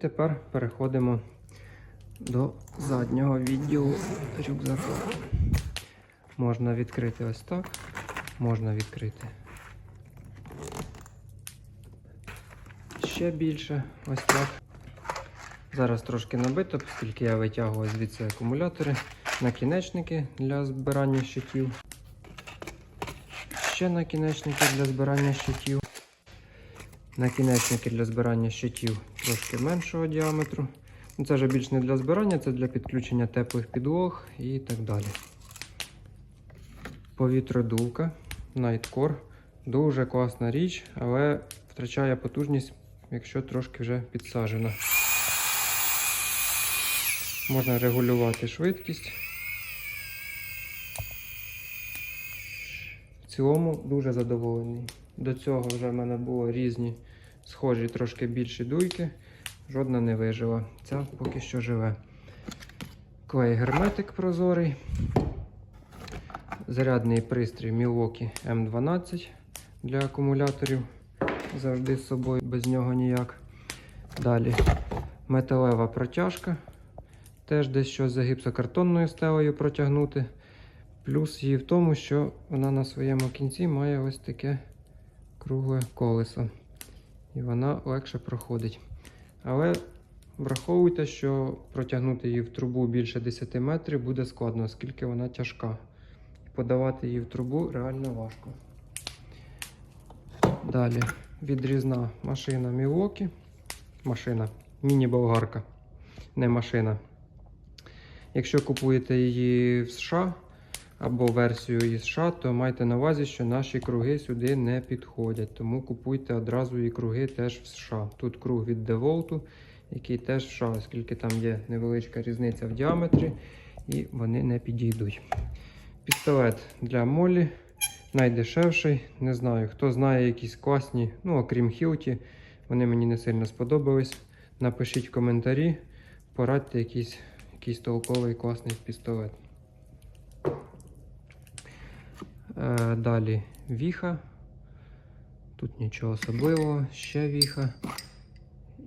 Тепер переходимо до заднього відділу рюкзака. Можна відкрити ось так, можна відкрити ще більше, ось так. Зараз трошки набито, оскільки я витягую звідси акумулятори, накінечники для збирання щитів. Ще накінечники для збирання щитів. Накінечники для збирання щитів трошки меншого діаметру. Ну, Це вже більш не для збирання, це для підключення теплих підлог і так далі. Повітродувка Nightcore. Дуже класна річ, але втрачає потужність, якщо трошки вже підсажена. Можна регулювати швидкість. В цілому дуже задоволений. До цього вже в мене було різні схожі трошки більші дуйки. Жодна не вижила. Ця поки що живе. Клей герметик прозорий. Зарядний пристрій Milwaukee M12 для акумуляторів. Завжди з собою, без нього ніяк. Далі металева протяжка. Теж десь щось за гіпсокартонною стелею протягнути. Плюс її в тому, що вона на своєму кінці має ось таке кругле колесо. І вона легше проходить. Але враховуйте, що протягнути її в трубу більше 10 метрів буде складно, оскільки вона тяжка. Подавати її в трубу реально важко. Далі відрізна машина Milwaukee. Машина, міні-болгарка, не машина. Якщо купуєте її в США або версію із США, то майте на увазі, що наші круги сюди не підходять. Тому купуйте одразу і круги теж в США. Тут круг від DeWalt, який теж в США, оскільки там є невеличка різниця в діаметрі, і вони не підійдуть. Пістолет для молі. Найдешевший. Не знаю, хто знає якісь класні, ну окрім Хілті, вони мені не сильно сподобались. Напишіть в коментарі, порадьте якийсь, якийсь толковий класний пістолет. Е, далі віха. Тут нічого особливого, ще віха.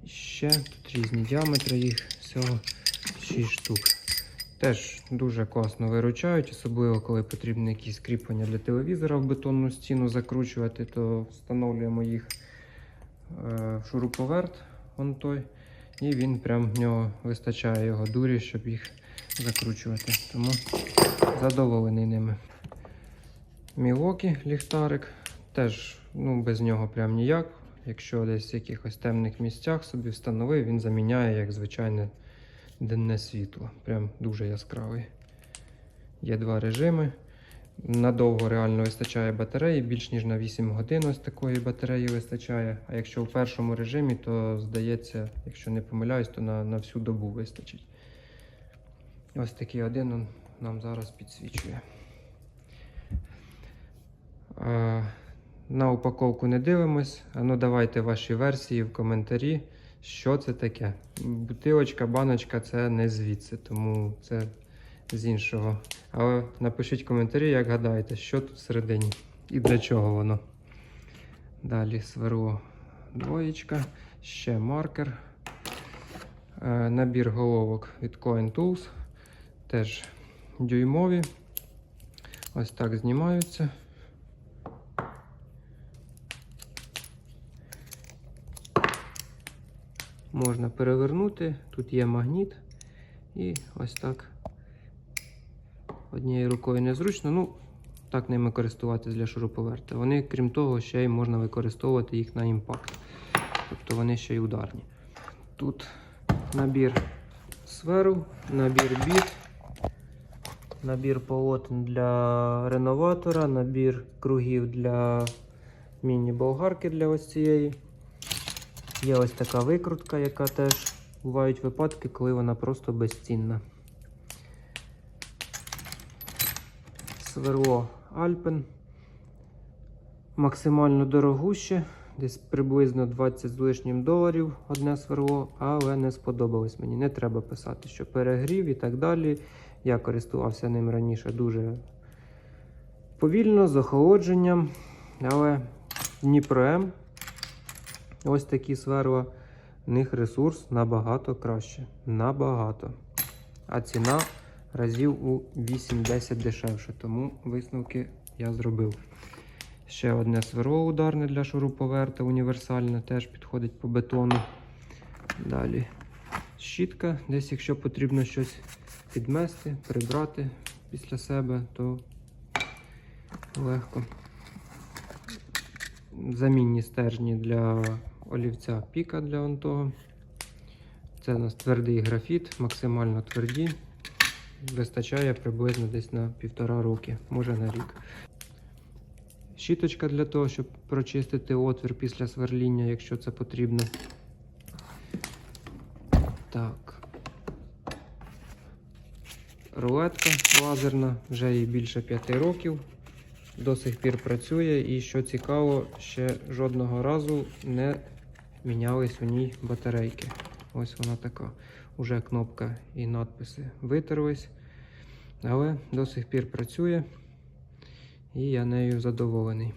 Ще тут різні діаметри їх, всього 6 штук. Теж дуже класно виручають, особливо коли потрібно якісь кріплення для телевізора в бетонну стіну закручувати, то встановлюємо їх е, в шуруповерт, он той, і він прям в нього вистачає його дурі, щоб їх закручувати. Тому задоволений ними. Мілокі ліхтарик. Теж ну, без нього прям ніяк. Якщо десь в якихось темних місцях собі встановив, він заміняє як звичайне денне світло. Прям дуже яскравий. Є два режими. Надовго реально вистачає батареї, більш ніж на 8 годин ось такої батареї вистачає. А якщо в першому режимі, то здається, якщо не помиляюсь, то на, на всю добу вистачить. Ось такий один нам зараз підсвічує. На упаковку не дивимось. А ну давайте ваші версії в коментарі, що це таке. Бутилочка, баночка це не звідси, тому це з іншого. Але напишіть коментарі, як гадаєте, що тут всередині і для чого воно. Далі сверло двоєчка, ще маркер. Е, Набір головок від Coin Tools. Теж дюймові. Ось так знімаються. Можна перевернути, тут є магніт, і ось так однією рукою незручно. Ну, так ними користуватись для шуруповерта. Вони, крім того, ще й можна використовувати їх на імпакт. Тобто вони ще й ударні. Тут набір сверл, набір біт, набір полотен для реноватора, набір кругів для міні-болгарки для ось цієї. Є ось така викрутка, яка теж бувають випадки, коли вона просто безцінна. Сверло Alpen. Максимально дорогуще, десь приблизно 20 з лишнім доларів одне сверло, але не сподобалось мені. Не треба писати, що перегрів і так далі. Я користувався ним раніше дуже повільно, з охолодженням, але Дніпро М Ось такі сверла в них ресурс набагато краще. Набагато. А ціна разів у 8-10 дешевше, тому висновки я зробив. Ще одне сверло ударне для шуруповерта, універсальне, теж підходить по бетону. Далі щітка, десь якщо потрібно щось підмести, прибрати після себе, то легко. Замінні стержні для олівця піка для он того. Це у нас твердий графіт, максимально тверді. Вистачає приблизно десь на півтора роки, може на рік. Щіточка для того, щоб прочистити отвір після сверління, якщо це потрібно. Так. Рулетка лазерна, вже їй більше 5 років. До сих пір працює і що цікаво, ще жодного разу не мінялись у ній батарейки. Ось вона така. Уже кнопка і надписи витерлись. Але до сих пір працює і я нею задоволений.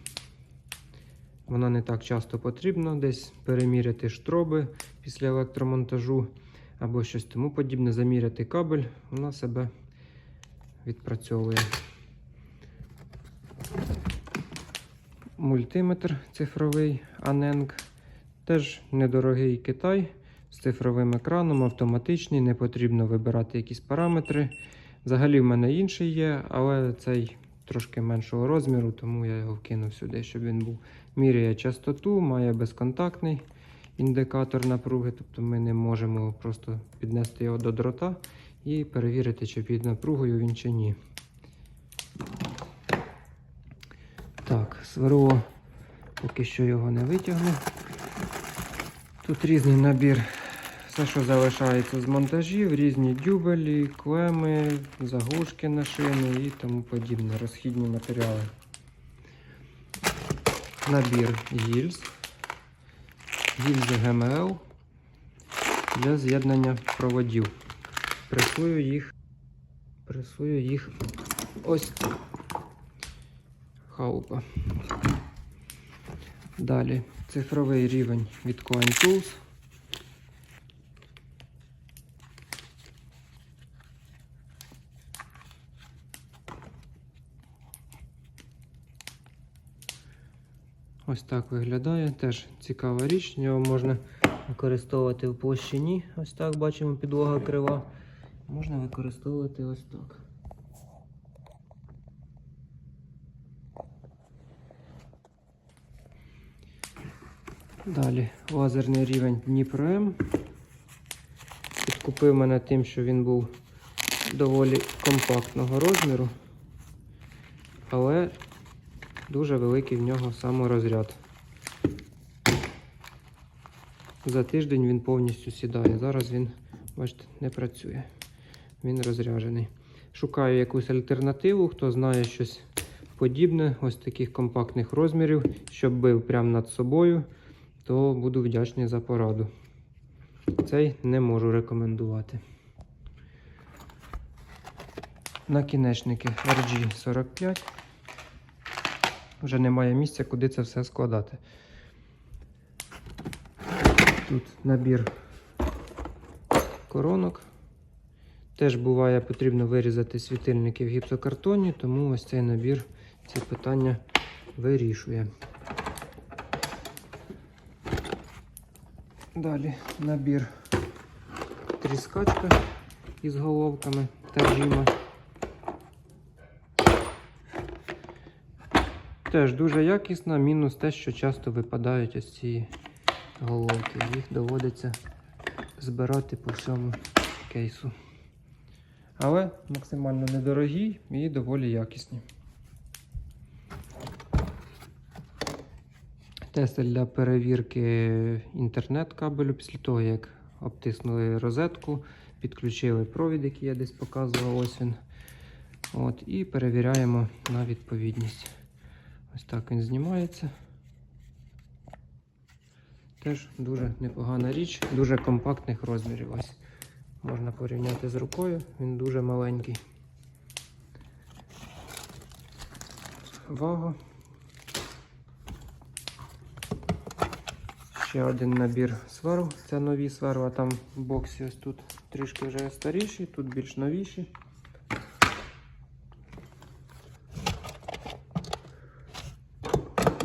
Вона не так часто потрібна, десь переміряти штроби після електромонтажу або щось тому подібне, заміряти кабель, вона себе відпрацьовує. Мультиметр цифровий Aneng. Теж недорогий Китай з цифровим екраном, автоматичний, не потрібно вибирати якісь параметри. Взагалі в мене інший є, але цей трошки меншого розміру, тому я його вкинув сюди, щоб він був. Міряє частоту, має безконтактний індикатор напруги, тобто ми не можемо просто піднести його до дрота і перевірити, чи під напругою він чи ні. Так, сверло поки що його не витягну. Тут різний набір, все, що залишається з монтажів, різні дюбелі, клеми, заглушки на шини і тому подібне, розхідні матеріали. Набір гільз, гільзи ГМЛ для з'єднання проводів. Пресую їх, пресую їх ось халупа. Далі цифровий рівень від Coin Tools. Ось так виглядає. Теж цікава річ. Його можна використовувати в площині. Ось так бачимо, підлога крива. Можна використовувати ось так. Далі лазерний рівень Дніпро М. Підкупив мене тим, що він був доволі компактного розміру, але дуже великий в нього саморозряд. За тиждень він повністю сідає. Зараз він, бачите, не працює. Він розряджений. Шукаю якусь альтернативу, хто знає щось подібне, ось таких компактних розмірів, щоб бив прямо над собою, то буду вдячний за пораду. Цей не можу рекомендувати. Накінечники RG45. Вже немає місця, куди це все складати. Тут набір коронок. Теж буває потрібно вирізати світильники в гіпсокартоні, тому ось цей набір ці питання вирішує. Далі набір тріскачка із головками Таджіма. Теж дуже якісна, мінус те, що часто випадають ось ці головки. Їх доводиться збирати по всьому кейсу. Але максимально недорогі і доволі якісні. Тестер для перевірки інтернет-кабелю після того, як обтиснули розетку, підключили провід, який я десь показував, ось він. От, і перевіряємо на відповідність. Ось так він знімається. Теж дуже непогана річ, дуже компактних розмірів. Ось можна порівняти з рукою, він дуже маленький. Вага. Ще один набір сверл. Це нові сверла. Там в боксі ось тут трішки вже старіші, тут більш новіші.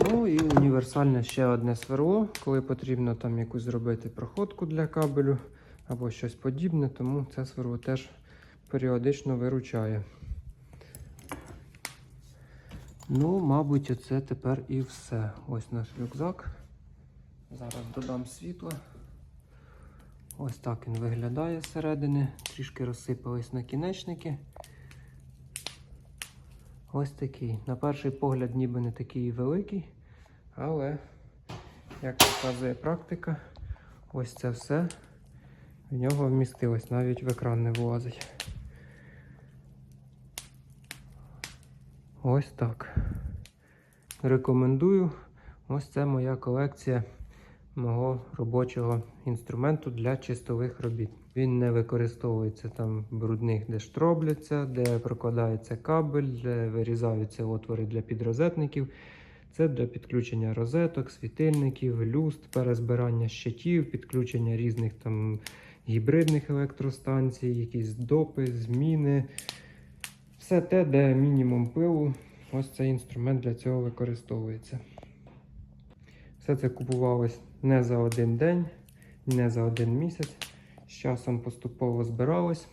Ну і універсальне ще одне сверло, коли потрібно там якусь зробити проходку для кабелю або щось подібне, тому це сверло теж періодично виручає. Ну, мабуть, оце тепер і все. Ось наш рюкзак. Зараз додам світла. Ось так він виглядає зсередини. Трішки розсипались накінечники. Ось такий. На перший погляд, ніби не такий великий, але, як показує практика, ось це все в нього вмістилось, навіть в екран не влазить. Ось так. Рекомендую. Ось це моя колекція мого робочого інструменту для чистових робіт. Він не використовується там брудних, де штробляться, де прокладається кабель, де вирізаються отвори для підрозетників. Це для підключення розеток, світильників, люст, перезбирання щитів, підключення різних там гібридних електростанцій, якісь допи, зміни. Все те, де мінімум пилу. Ось цей інструмент для цього використовується. Все це купувалось не за один день, не за один місяць. З часом поступово збиралось.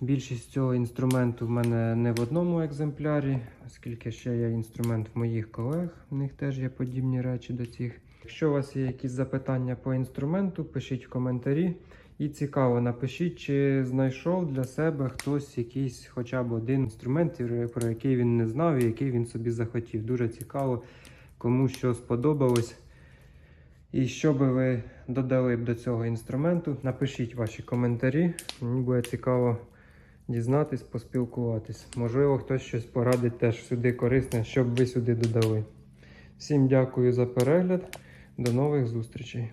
Більшість цього інструменту в мене не в одному екземплярі, оскільки ще є інструмент в моїх колег, в них теж є подібні речі до цих. Якщо у вас є якісь запитання по інструменту, пишіть в коментарі. І цікаво, напишіть, чи знайшов для себе хтось якийсь хоча б один інструмент, про який він не знав і який він собі захотів. Дуже цікаво, кому що сподобалось. І що би ви додали б до цього інструменту, напишіть ваші коментарі. Мені буде цікаво дізнатись, поспілкуватись. Можливо, хтось щось порадить теж сюди корисне, що б ви сюди додали. Всім дякую за перегляд. До нових зустрічей!